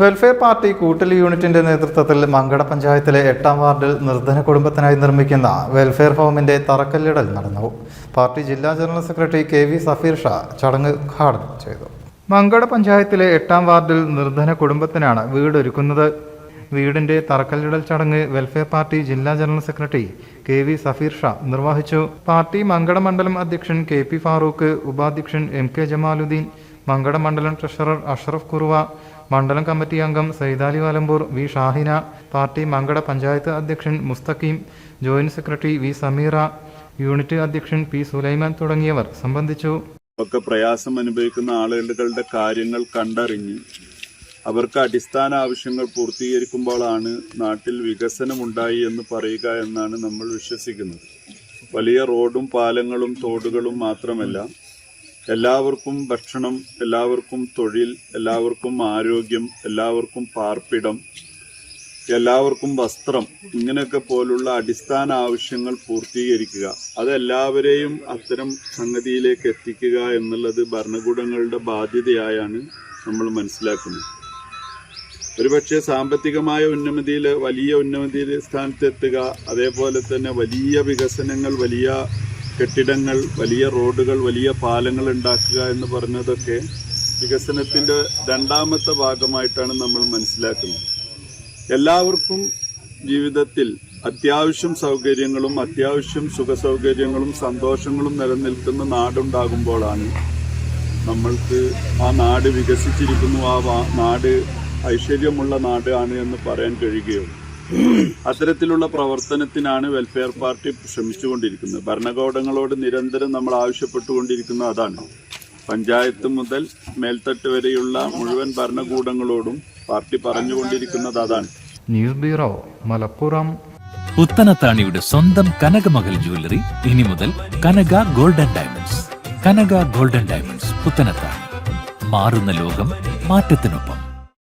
Welfare party കൂട്ടലി യൂണിറ്റിന്റെ നേതൃത്വത്തിൽ മങ്കട പഞ്ചായത്തിലെ എട്ടാം വാർഡിൽ നിർധന കുടുംബത്തിനായി നിർമ്മിക്കുന്ന വെൽഫെയർ ഹോമിന്റെ തറക്കല്ലിടൽ നടന്നു. പാർട്ടി ജില്ലാ general secretary K V Safeer Shah ചടങ്ങ് ഉദ്ഘാടനം ചെയ്തു. മങ്കട പഞ്ചായത്തിലെ എട്ടാം വാർഡിൽ നിർധന കുടുംബത്തിനാണ് വീടൊരുക്കുന്നത്. വീടിന്റെ തറക്കല്ലിടൽ ചടങ്ങ് വെൽഫെയർ പാർട്ടി ജില്ലാ general secretary K V Safeer Shah നിർവഹിച്ചു. പാർട്ടി മങ്കട മണ്ഡലം അധ്യക്ഷൻ കെ പി ഫാറൂഖ് ഉപാധ്യക്ഷൻ എം കെ ജമാലുദ്ദീൻ മങ്കട മണ്ഡലം ട്രഷറർ അഷ്റഫ് കുറുവ മണ്ഡലം കമ്മിറ്റി അംഗം സൈദാലി വലമ്പൂർ വി ഷാഹിന പാർട്ടി മങ്കട പഞ്ചായത്ത് അധ്യക്ഷൻ Musthakeem joint secretary V Sameera unit അധ്യക്ഷൻ പി സുലൈമാൻ തുടങ്ങിയവർ സംബന്ധിച്ചു. ഒക്കെ പ്രയാസം അനുഭവിക്കുന്ന ആളുകളുടെ കാര്യങ്ങൾ കണ്ടറിഞ്ഞ് അവർക്ക് അടിസ്ഥാന ആവശ്യങ്ങൾ പൂർത്തീകരിക്കുമ്പോഴാണ് നാട്ടിൽ വികസനമുണ്ടായി എന്ന് പറയുക എന്നാണ് നമ്മൾ വിശ്വസിക്കുന്നത്. വലിയ റോഡും പാലങ്ങളും തോടുകളും മാത്രമല്ല എല്ലാവർക്കും ഭക്ഷണം എല്ലാവർക്കും തൊഴിൽ എല്ലാവർക്കും ആരോഗ്യം എല്ലാവർക്കും പാർപ്പിടം എല്ലാവർക്കും വസ്ത്രം ഇങ്ങനെയൊക്കെ പോലുള്ള അടിസ്ഥാന ആവശ്യങ്ങൾ പൂർത്തീകരിക്കുക. അത് എല്ലാവരെയും അത്തരം സംഗതിയിലേക്ക് എത്തിക്കുക എന്നുള്ളത് ഭരണകൂടങ്ങളുടെ ബാധ്യതയായാണ് നമ്മൾ മനസ്സിലാക്കുന്നത്. ഒരുപക്ഷെ സാമ്പത്തികമായ ഉന്നമതിയിൽ വലിയ ഉന്നമതിയിൽ സ്ഥാനത്തെത്തുക അതേപോലെ തന്നെ വലിയ വികസനങ്ങൾ വലിയ കെട്ടിടങ്ങൾ വലിയ റോഡുകൾ വലിയ പാലങ്ങൾ ഉണ്ടാക്കുക എന്ന് പറഞ്ഞതൊക്കെ വികസനത്തിന്റെ രണ്ടാമത്തെ ഭാഗമായിട്ടാണ് നമ്മൾ മനസ്സിലാക്കുന്നത്. എല്ലാവർക്കും ജീവിതത്തിൽ അത്യാവശ്യം സൗകര്യങ്ങളും അത്യാവശ്യം സുഖസൗകര്യങ്ങളും സന്തോഷങ്ങളും നിലനിൽക്കുന്ന നാടുണ്ടാകുമ്പോഴാണ് നമ്മൾക്ക് ആ നാട് വികസിച്ചിരിക്കുന്നു ആ നാട് ഐശ്വര്യമുള്ള നാടാണ് എന്ന് പറയാൻ കഴിയുകയുള്ളൂ. അത്തരത്തിലുള്ള പ്രവർത്തനത്തിനാണ് വെൽഫെയർ പാർട്ടി ശ്രമിച്ചുകൊണ്ടിരിക്കുന്നത്. ഭരണകൂടങ്ങളോട് നിരന്തരം നമ്മൾ ആവശ്യപ്പെട്ടുകൊണ്ടിരിക്കുന്ന അതാണ്. പഞ്ചായത്ത് മുതൽ മേൽത്തട്ട് വരെയുള്ള മുഴുവൻ ഭരണകൂടങ്ങളോടും പാർട്ടി പറഞ്ഞുകൊണ്ടിരിക്കുന്നത് അതാണ്. News bureau Malappuram. പുത്തനത്താണിയുടെ സ്വന്തം കനകമകൽ ജ്വല്ലറി ഇനി മുതൽ Kanaka golden diamonds Kanaka golden diamonds Puthanathani. മാറുന്ന ലോകം മാറ്റത്തിനൊപ്പം.